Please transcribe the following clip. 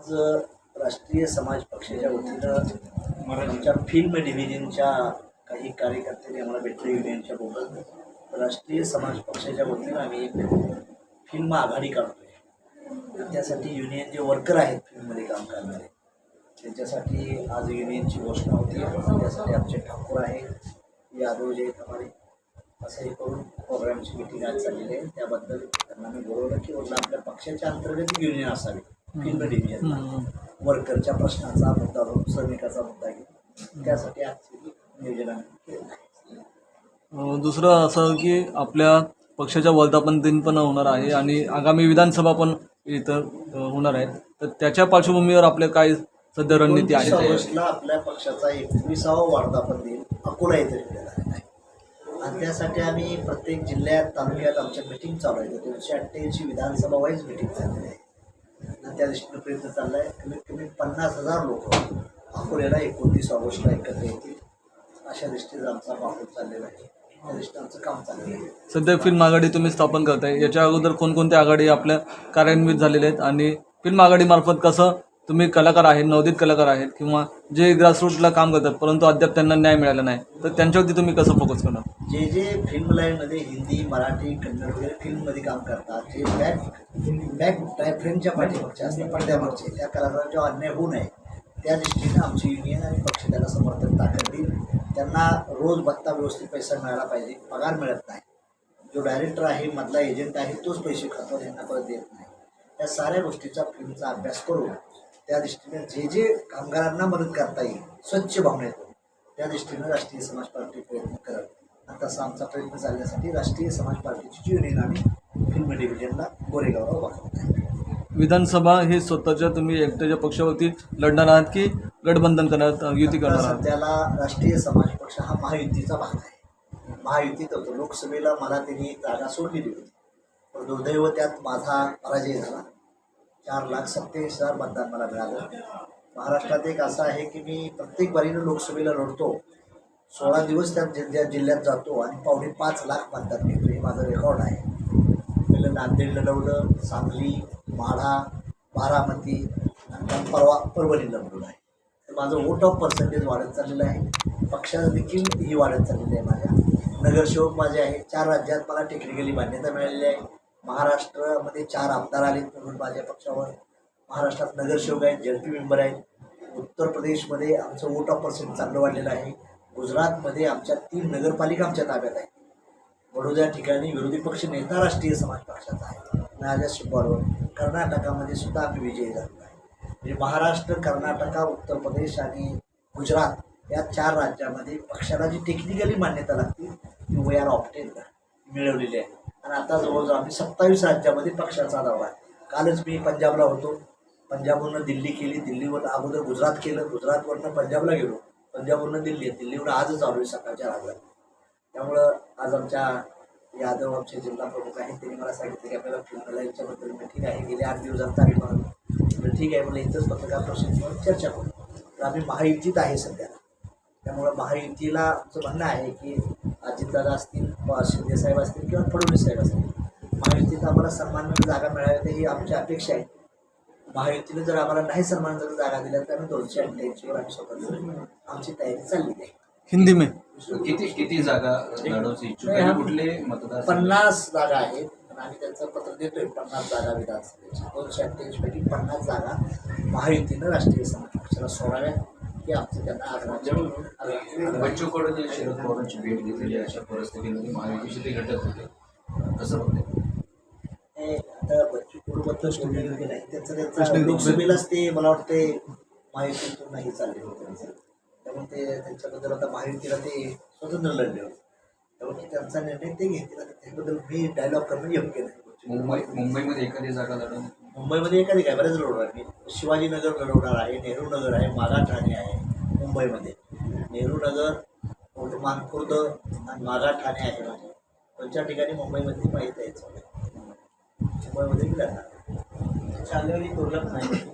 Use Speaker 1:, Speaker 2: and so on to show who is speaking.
Speaker 1: आज राष्ट्रीय समाज पक्षाच्या वतीनं आमच्या फिल्म डिव्हिजनच्या काही कार्यकर्त्यांनी आम्हाला भेटले युनियनच्या बोलत राष्ट्रीय समाज पक्षाच्या वतीनं आम्ही एक फिल्म आघाडी काढतोय. त्यासाठी युनियन जे वर्कर आहेत फिल्ममध्ये काम करणारे त्यांच्यासाठी आज युनियनची घोषणा होती. त्यासाठी आमचे ठाकूर आहे. यादव जे आहेत आम्हाला असं हे करून प्रोग्रामची मिटिंग आज चाललेली आहे. त्याबद्दल त्यांना मी बोलवलं की आपल्या पक्षाच्या अंतर्गत युनियन असावी. डिव्हिजन वर्करच्या प्रश्नाचा मुद्दा घेऊन श्रमिकाचा मुद्दा घेऊन. त्यासाठी आजची नियोजन आहे.
Speaker 2: दुसरं असं की आपल्या पक्षाच्या वर्धापन दिन पण होणार आहे आणि आगामी विधानसभा पण इथं होणार आहेत तर त्याच्या पार्श्वभूमीवर आपल्या काय सध्या रणनीती आहे?
Speaker 1: ऑगस्टला आपल्या पक्षाचा एकविसावा वर्धापन दिन अकोला येथे ठेवलेला आहे. आणि त्यासाठी आम्ही प्रत्येक जिल्ह्यात तालुक्यात आमच्या मिटिंग चालू आहे दोनशे अठ्ठ्याऐंशी विधानसभा वाईज मिटिंग चाललेली आहे त्या दृष्टीनं प्रयत्न चालला आहे कमीत कमी पन्नास हजार लोक अकोल्याला एकोणतीस ऑगस्टला एकत्र येतील. अशा दृष्टीचा आमचा वापर चाललेला आहे. त्या आमचं काम चाललेलं आहे.
Speaker 2: सध्या फिल्म आघाडी तुम्ही स्थापन करताय. याच्या अगोदर कोणकोणत्या आघाडी आपल्या कार्यान्वित झालेल्या आहेत? आणि फिल्म आघाडीमार्फत कसं तुम्ही कलाकार आहेत नवोदित कलाकार आहेत किंवा जे ग्रासरूटला काम करतात परंतु अद्याप त्यांना न्याय मिळाला नाही तर त्यांच्यावरती तुम्ही कसं फोकस करणार?
Speaker 1: जे जे फिल्म लाईनमध्ये हिंदी मराठी कन्नड वगैरे फिल्ममध्ये काम करतात जे बॅक बॅक फ्रेमच्या पाठीमागचे असतात पडद्यामागचे त्या कलाकारांच्या अन्याय होऊ नये. त्या दृष्टीनं आमची युनियन आणि पक्ष त्याला समर्थन ताकद देईल. त्यांना रोज भत्ता व्यवस्थित पैसा मिळाला पाहिजे पगार मिळत नाही. जो डायरेक्टर आहे मधला एजंट आहे तोच पैसे खातो यांना परत देत नाही. या साऱ्या गोष्टीचा फिल्मचा अभ्यास करून त्या दृष्टीने जे जे कामगारांना मदत करता येईल स्वच्छ भावनेतून त्या दृष्टीनं राष्ट्रीय समाज पार्टी प्रयत्न करत. आणि तसा आमचा प्रयत्न चालण्यासाठी राष्ट्रीय समाज पार्टीची जी युनियन आम्ही फिल्म डिव्हिजनला गोरेगावला उभा करत
Speaker 2: विधानसभा हे स्वतःच्या तुम्ही एकट्याच्या पक्षावरती लढणार आहात की गठबंधन करणार युती करणार
Speaker 1: आता
Speaker 2: आहात?
Speaker 1: सध्याला राष्ट्रीय समाज पक्ष हा महायुतीचा भाग आहे. महायुतीत होतो लोकसभेला मला त्यांनी जागा सोडलेली होती. पण दुर्दैव त्यात माझा पराजय झाला. चार लाख सत्तेवीस हजार मतदान मला मिळालं. महाराष्ट्रात एक असं आहे की मी प्रत्येक बारीनं लोकसभेला लढतो. सोळा दिवस त्या जिल्ह्या जिल्ह्यात जातो आणि पावणे पाच लाख मतदान मिळतो हे माझं रेकॉर्ड आहे. पहिलं नांदेड लढवलं सांगली माढा बारामती आणि परवा परभणी लढवलं आहे. तर माझं वोट ऑफ पर्सेंटेज वाढत चाललेलं आहे. पक्षाचं देखील ही वाढत चाललेली आहे माझ्या. नगरसेवक माझे आहे चार राज्यात मला टेक्निकली मान्यता मिळालेली आहे. महाराष्ट्रामध्ये चार आमदार आले म्हणून माझ्या पक्षावर. महाराष्ट्रात नगरसेवक आहेत जडपी मेंबर आहेत. उत्तर प्रदेशमध्ये आमचं वोट ऑफ पर्सेंट चांगलं वाढलेलं आहे. गुजरातमध्ये आमच्या तीन नगरपालिका आमच्या ताब्यात आहेत. बडोद्या ठिकाणी विरोधी पक्ष नेता राष्ट्रीय समाज पक्षाचा आहे. माझ्या शिंबारवर कर्नाटकामध्ये सुद्धा आम्ही विजयी झालो आहे. म्हणजे महाराष्ट्र कर्नाटका उत्तर प्रदेश आणि गुजरात या चार राज्यामध्ये पक्षाला जी टेक्निकली मान्यता लागते ती वयाला आर मिळवलेली आहे. आणि आता जवळजवळ आम्ही सत्तावीस राज्यामध्ये पक्षाचा दौरा आहे. कालच मी पंजाबला होतो. पंजाबवरनं दिल्ली केली. दिल्लीवर अगोदर गुजरात केलं. गुजरातवरनं पंजाबला गेलो. पंजाबवरनं दिल्ली दिल्लीवर आजच आलो आहे सकाळच्या राज्यात त्यामुळं आज आमच्या यादव आमचे जिल्हा प्रमुख आहेत. त्यांनी मला सांगितलं की आपल्याला फिल्मला याच्याबद्दल ठीक आहे. गेले आठ दिवसात तारीख म्हणून ठीक आहे. मला इथंच पत्रकार परिषदेवर चर्चा करू. तर आम्ही महायुतीत आहे सध्या. त्यामुळं महायुतीला आमचं म्हणणं आहे की अजितदादा असतील वा शिंदेसाहेब असतील किंवा फडणवीस साहेब असतील. महायुतीत आम्हाला सन्मानजनक जागा मिळाव्यात ही आमची अपेक्षा आहे. महायुतीने जर आम्हाला नाही सन्मानजनक जागा दिल्या तर आम्ही दोनशे अठ्ठ्याऐंशीवर आम्ही स्वतंत्र आमची तयारी चाललेली आहे.
Speaker 2: हिंदी में.
Speaker 3: किती किती जागा
Speaker 1: हा-
Speaker 3: कुठले मतदार
Speaker 1: पन्नास जागा आहेत आणि आम्ही त्यांचं पत्र देतोय पन्नास जागा विधानसभेच्या दोनशे अठ्ठ्याऐंशी पैकी पन्नास जागा महायुतीनं राष्ट्रीय समाज पक्षाला सोडाव्या आमचं त्यांना आग्रह
Speaker 3: बच्चू कडू जे शरद पवारांची भेट घेतलेली आहे अशा परिस्थितीमध्ये महायुतीशी ते घटक होते. कसं होते?
Speaker 1: हे आता बच्चू कडूबद्दल बोललेलं की नाही. त्याचं त्यांचं लोकसभेलाच ते मला वाटते महायुतीतून नाही चालले होते त्यांचं. त्यामुळे ते त्यांच्याबद्दल आता महायुतीला ते स्वतंत्र लढले होते. त्यामुळे त्यांचा निर्णय ते घेतील. त्याबद्दल मी डायलॉग करणं योग्य नाही.
Speaker 3: मुंबई मुंबईमध्ये एखादी जागा लढवून
Speaker 1: मुंबईमध्ये एखादी काय बरेच लढवणार आहे शिवाजीनगर घडवणार आहे नेहरू नगर आहे मागा ठाणे आहे मुंबईमध्ये. नेहरू नगर मानखुर्द आणि मागा ठाणे आहे माझे. दोन ठिकाणी मुंबईमध्ये माहीत आहे? मुंबईमध्ये मी लढणार चाललेली दुर्लभ नाही.